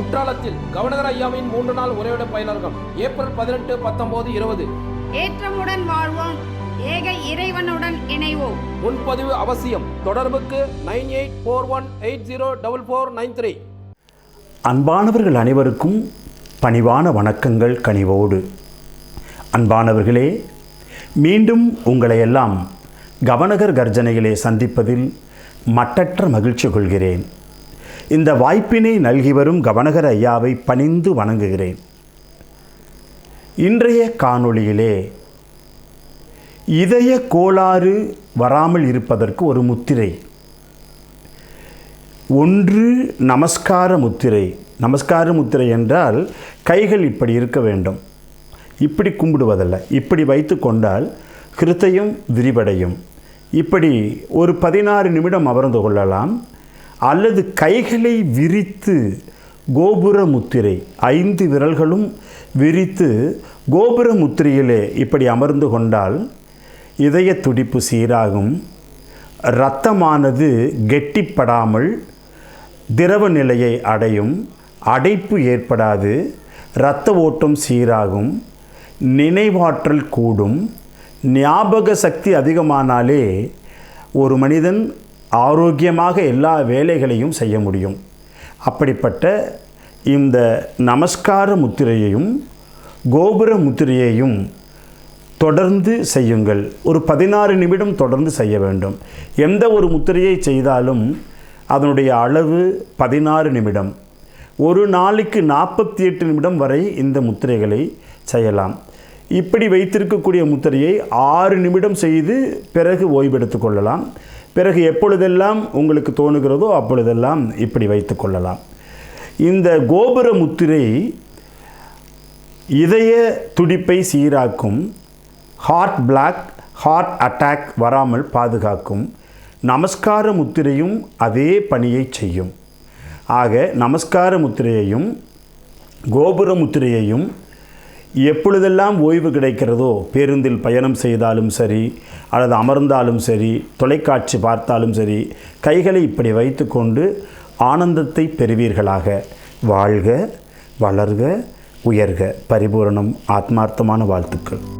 குற்றாலத்தில் கவர்னர் ஐயாவின் மூன்று நாள் உரையாட பயிலரங்கம் ஏப்ரல் பதினெட்டு பத்தொன்பது இருபது. ஏற்றமுடன் வாழ்வோம். ஏக இறைவனுடன் இணைவோம். முன்பதிவு அவசியம். தொடர்புக்கு nine eight four one eight zero double four nine three. அன்பானவர்கள் அனைவருக்கும் பணிவான வணக்கங்கள் கனிவோடு. அன்பானவர்களே மீண்டும் உங்களை எல்லாம் கவனகர் கர்ஜனையிலே சந்திப்பதில் மட்டற்ற மகிழ்ச்சி கொள்கிறேன். இந்த வாய்ப்பினை நல்கி வரும் கவனகர் ஐயாவை பணிந்து வணங்குகிறேன். இன்றைய காணொளியிலே இதய கோளாறு வராமல் இருப்பதற்கு ஒரு முத்திரை. ஒன்று நமஸ்கார முத்திரை. நமஸ்கார முத்திரை என்றால் கைகள் இப்படி இருக்க வேண்டும். இப்படி கும்பிடுவதல்ல. இப்படி வைத்து கொண்டால் கிருத்தையும் விரிவடையும். இப்படி ஒரு பதினாறு நிமிடம் அமர்ந்து கொள்ளலாம். அல்லது கைகளை விரித்து கோபுர முத்திரை ஐந்து விரல்களும் விரித்து கோபுர முத்திரையிலே இப்படி அமர்ந்து கொண்டால் இதய துடிப்பு சீராகும் இரத்தமானது கெட்டிப்படாமல் திரவ நிலையை அடையும் அடைப்பு ஏற்படாது இரத்த ஓட்டம் சீராகும் நினைவாற்றல் கூடும் ஞாபக சக்தி அதிகமானாலே ஒரு மனிதன் ஆரோக்கியமாக எல்லா வேலைகளையும் செய்ய முடியும். அப்படிப்பட்ட இந்த நமஸ்கார முத்திரையையும் கோபுர முத்திரையையும் தொடர்ந்து செய்யுங்கள். ஒரு பதினாறு நிமிடம் தொடர்ந்து செய்ய வேண்டும். எந்த ஒரு முத்திரையை செய்தாலும் அதனுடைய அளவு பதினாறு நிமிடம். ஒரு நாளைக்கு நாற்பத்தி எட்டு நிமிடம் வரை இந்த முத்திரைகளை செய்யலாம். இப்படி வைத்திருக்கக்கூடிய முத்திரையை ஆறு நிமிடம் செய்து பிறகு ஓய்வெடுத்து கொள்ளலாம். பிறகு எப்பொழுதெல்லாம் உங்களுக்கு தோணுகிறதோ அப்பொழுதெல்லாம் இப்படி வைத்து கொள்ளலாம். இந்த கோபுர முத்திரை இதய துடிப்பை சீராக்கும் ஹார்ட் பிளாக் ஹார்ட் அட்டாக் வராமல் பாதுகாக்கும் நமஸ்கார முத்திரையும் அதே பணியை செய்யும். ஆக நமஸ்கார முத்திரையையும் கோபுர முத்திரையையும் எப்பொழுதெல்லாம் ஓய்வு கிடைக்கிறதோ பேருந்தில் பயணம் செய்தாலும் சரி அல்லது அமர்ந்தாலும் சரி தொலைக்காட்சி பார்த்தாலும் சரி கைகளை இப்படி வைத்துக்கொண்டு ஆனந்தத்தை பெறுவீர்களாக. வாழ்க வளர்க உயர்க. பரிபூரணம் ஆத்மார்த்தமான வாழ்த்துக்கள்.